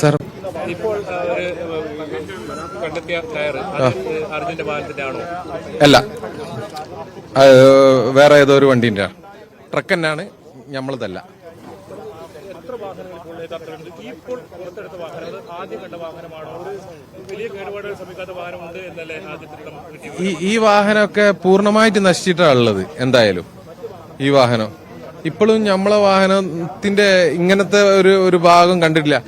Sir. ഇപ്പോൾ കണ്ടെത്തിയ tyre അത് അർജുന്റെ വാഹനത്തിന്റെ ആണോ? അല്ല. വേറെ ഏതോ ഒരു വണ്ടീന്റെ ട്രക്ക് തന്നെയാണ് നമ്മളതല്ല ഈ വാഹനമൊക്കെ പൂർണമായിട്ട് നശിച്ചിട്ടാണ് ഉള്ളത് എന്തായാലും. ഈ വാഹനം. ഇപ്പോഴും നമ്മളെ വാഹനത്തിന്റെ ഇങ്ങനത്തെ ഒരു ഒരു ഭാഗം കണ്ടിട്ടില്ല.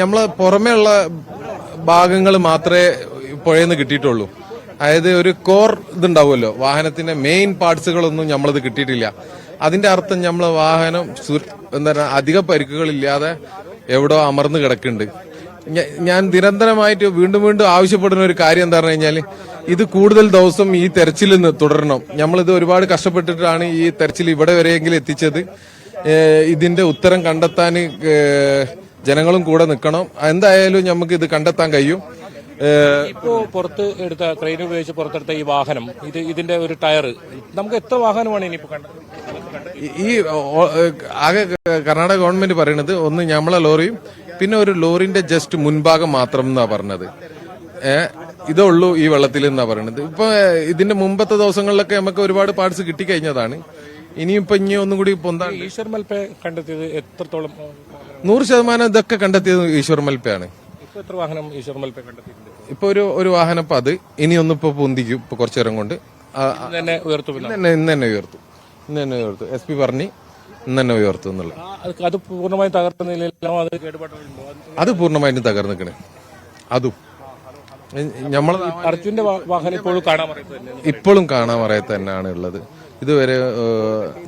നമ്മളെ പുറമേ ഉള്ള ഭാഗങ്ങൾ മാത്രമേ പുഴയിൽ കിട്ടിയിട്ടുള്ളൂ. അതായത് ഒരു കോർ ഇതുണ്ടാവുമല്ലോ. വാഹനത്തിന്റെ മെയിൻ പാർട്സുകളൊന്നും നമ്മളത് കിട്ടിയിട്ടില്ല. അതിന്റെ അർത്ഥം നമ്മളെ വാഹനം എന്താ പറയുക അധിക പരിക്കുകളില്ലാതെ എവിടോ അമർന്ന് കിടക്കുന്നുണ്ട്. ഞാൻ നിരന്തരമായിട്ട് വീണ്ടും വീണ്ടും ആവശ്യപ്പെടുന്ന ഒരു കാര്യം എന്താ പറഞ്ഞു കഴിഞ്ഞാൽ ഇത് കൂടുതൽ ദിവസം ഈ തെരച്ചിൽ നിന്ന് തുടരണം. നമ്മളിത് ഒരുപാട് കഷ്ടപ്പെട്ടിട്ടാണ് ഈ തെരച്ചിൽ ഇവിടെ വരെയെങ്കിലും എത്തിച്ചത്. ഇതിന്റെ ഉത്തരം കണ്ടെത്താൻ ജനങ്ങളും കൂടെ നിൽക്കണം. എന്തായാലും നമുക്ക് ഇത് കണ്ടെത്താൻ കഴിയും. ഇപ്പോ പുറത്ത് എടുത്ത ക്രെയിൻ ഉപയോഗിച്ച് പുറത്തെടുത്ത ഈ വാഹനം ഇത് ഇതിന്റെ ഒരു ടയർ നമുക്ക് എത്ര വാഹനമാണ് ഇനിയിപ്പോ കണ്ടത്? ഈ- ആകെ കർണാടക ഗവൺമെന്റ് പറയണത് ഒന്ന് ഞമ്മളെ ലോറിയും പിന്നെ ഒരു ലോറിന്റെ ജസ്റ്റ് മുൻഭാഗം മാത്രം എന്നാ പറഞ്ഞത്. ഏഹ് ഇതേ ഉള്ളൂ ഈ വെള്ളത്തിൽ എന്നാ പറയുന്നത് ഇപ്പൊ ഇതിന്റെ മുമ്പത്തെ ദിവസങ്ങളിലൊക്കെ നമുക്ക് ഒരുപാട് പാർട്സ് കിട്ടിക്കഴിഞ്ഞതാണ്. ഇനിയിപ്പോ ഇനി ഒന്നും കൂടി പൊന്താണ് ഈശ്വർ മൽപ്പെ കണ്ടെത്തിയത് എത്രത്തോളം നൂറ് ശതമാനം ഇതൊക്കെ കണ്ടെത്തിയത് ഈശ്വർ മൽപ്പയാണ്. ഇപ്പൊ എത്ര വാഹനം ഈശ്വർ മൽപ്പെ കണ്ടെത്തിയിട്ടുണ്ട്? ഇപ്പൊ ഒരു ഒരു വാഹനം ഇപ്പൊ അത് ഇനി ഒന്നിപ്പോ പൊന്തിക്കും ഇപ്പൊ കുറച്ചു നേരം കൊണ്ട്. ആ, തന്നെ ഉയർത്തു ഇന്ന് തന്നെ ഇന്ന് തന്നെ ഉയർത്തു. ഇന്ന് തന്നെ ഉയർത്തു. എസ് പി പറഞ്ഞ് ഇന്ന് തന്നെ ഉയർത്തു എന്നുള്ളത്. അത് അത് പൂർണമായും തകർത്ത നിലയിലാണോ? അത് കേടുപാടുണ്ടോ അത് അത് പൂർണമായിട്ടും തകർന്നിക്കണ് അതും. നമ്മൾ അർജുന്റെ വാഹനം ഇപ്പോഴും കാണാൻ ഇപ്പോഴും കാണാൻ പറയത്ത് തന്നെയാണ് ഉള്ളത്. ഇതുവരെ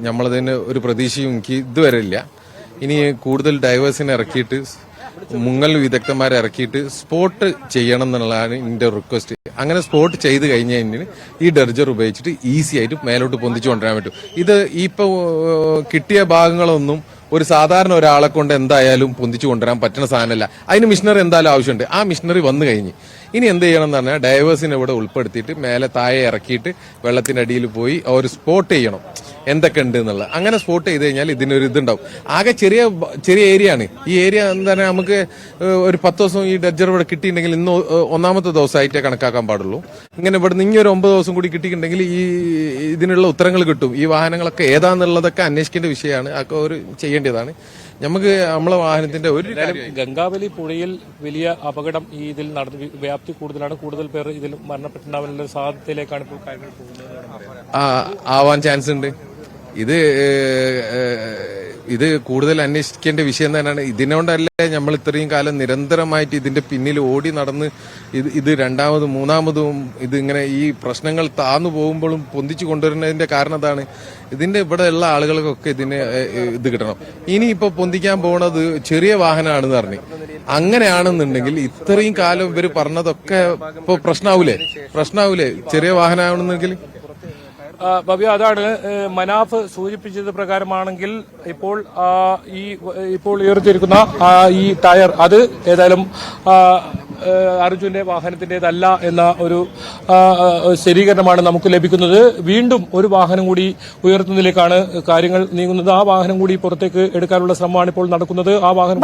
നമ്മളതിന് ഒരു പ്രതീക്ഷയും എനിക്ക് ഇതുവരെ ഇല്ല. ഇനി കൂടുതൽ ഡൈവേഴ്സിനെ ഇറക്കിയിട്ട് മുങ്ങൽ വിദഗ്ധന്മാരെ ഇറക്കിയിട്ട് സ്പോട്ട് ചെയ്യണം എന്നുള്ളതാണ് എന്റെ റിക്വസ്റ്റ് അങ്ങനെ സ്പോട്ട് ചെയ്ത് കഴിഞ്ഞ് കഴിഞ്ഞാൽ ഈ ഡെർജർ ഉപയോഗിച്ചിട്ട് ഈസി ആയിട്ട് മേലോട്ട് പൊന്തിച്ചു കൊണ്ടുവരാൻ പറ്റും. ഇത് ഇപ്പൊ കിട്ടിയ ഭാഗങ്ങളൊന്നും ഒരു സാധാരണ ഒരാളെ കൊണ്ട് എന്തായാലും പൊന്തിച്ചു കൊണ്ടുവരാൻ പറ്റുന്ന സാധനമല്ല. അതിന് മിഷനറി എന്തായാലും ആവശ്യമുണ്ട്. ആ മിഷനറി വന്നു കഴിഞ്ഞ് ഇനി എന്ത് ചെയ്യണം എന്ന് പറഞ്ഞാൽ ഡൈവേഴ്സിനെ ഇവിടെ ഉൾപ്പെടുത്തിയിട്ട് മേലെ താഴെ ഇറക്കിയിട്ട് വെള്ളത്തിന്റെ അടിയിൽ പോയി ഒരു സ്പോട്ട് ചെയ്യണം. എന്തൊക്കെ ഉണ്ട് എന്നുള്ളത്. അങ്ങനെ സ്പോട്ട് ചെയ്ത് കഴിഞ്ഞാൽ ഇതിനൊരു ഇതുണ്ടാവും. ആകെ ചെറിയ ചെറിയ ഏരിയ ആണ്. ഈ ഏരിയ എന്താ പറയുക നമുക്ക് ഒരു പത്ത് ദിവസം ഈ ഡെഡ്ജർ ഇവിടെ കിട്ടിയിട്ടുണ്ടെങ്കിൽ ഇന്ന് ഒന്നാമത്തെ ദിവസമായിട്ടേ കണക്കാക്കാൻ പാടുള്ളൂ. ഇങ്ങനെ ഇവിടെ നിന്ന് ഒരു ഒമ്പത് ദിവസം കൂടി കിട്ടിയിട്ടുണ്ടെങ്കിൽ ഈ ഇതിനുള്ള ഉത്തരങ്ങൾ കിട്ടും. ഈ വാഹനങ്ങളൊക്കെ ഏതാന്നുള്ളതൊക്കെ അന്വേഷിക്കേണ്ട വിഷയമാണ്. അതൊക്കെ ഒരു ചെയ്യേണ്ടതാണ്. നമുക്ക് നമ്മളെ വാഹനത്തിന്റെ ഒരു ഗംഗാവലി പുഴയിൽ വലിയ അപകടം ഈ ഇതിൽ നടന്നു വ്യാപ്തി കൂടുതലാണ്. കൂടുതൽ പേർ ഇതിൽ മരണപ്പെട്ടുണ്ടാവാനുള്ള സാധ്യതയിലേക്കാണ് ഇപ്പോൾ കാര്യങ്ങൾ ആവാൻ ചാൻസ് ഉണ്ട്. ഇത് ഇത് കൂടുതൽ അന്വേഷിക്കേണ്ട വിഷയം തന്നെയാണ്. ഇതിനോണ്ടല്ലേ നമ്മൾ ഇത്രയും കാലം നിരന്തരമായിട്ട് ഇതിന്റെ പിന്നിൽ ഓടി നടന്ന് ഇത് ഇത് രണ്ടാമതും മൂന്നാമതും ഇതിങ്ങനെ ഈ പ്രശ്നങ്ങൾ താന്നു പോകുമ്പോഴും പൊന്തിച്ചു കൊണ്ടുവരുന്നതിന്റെ കാരണം അതാണ്. ഇതിന്റെ ഇവിടെ ഉള്ള ആളുകൾക്കൊക്കെ ഇതിന് ഇത് കിട്ടണം. ഇനി ഇപ്പൊ പൊന്തിക്കാൻ പോണത് ചെറിയ വാഹനമാണെന്ന് പറഞ്ഞു. അങ്ങനെയാണെന്നുണ്ടെങ്കിൽ ഇത്രയും കാലം ഇവർ പറഞ്ഞതൊക്കെ ഇപ്പൊ പ്രശ്നാവൂലേ? പ്രശ്നാവൂലേ? ചെറിയ വാഹനമാണെന്നുണ്ടെങ്കിൽ ഭവ്യ അതാണ് മനാഫ് സൂചിപ്പിച്ചത് പ്രകാരമാണെങ്കിൽ ഇപ്പോൾ ഈ ഇപ്പോൾ ഉയർത്തിയിരിക്കുന്ന ഈ ടയർ അത് ഏതായാലും അർജുന്റെ വാഹനത്തിന്റേതല്ല എന്ന ഒരു സ്ഥിരീകരണമാണ് നമുക്ക് ലഭിക്കുന്നത്. വീണ്ടും ഒരു വാഹനം കൂടി ഉയർത്തുന്നതിലേക്കാണ് കാര്യങ്ങൾ നീങ്ങുന്നത്. ആ വാഹനം കൂടി പുറത്തേക്ക് എടുക്കാനുള്ള ശ്രമമാണ് ഇപ്പോൾ നടക്കുന്നത്. ആ വാഹനം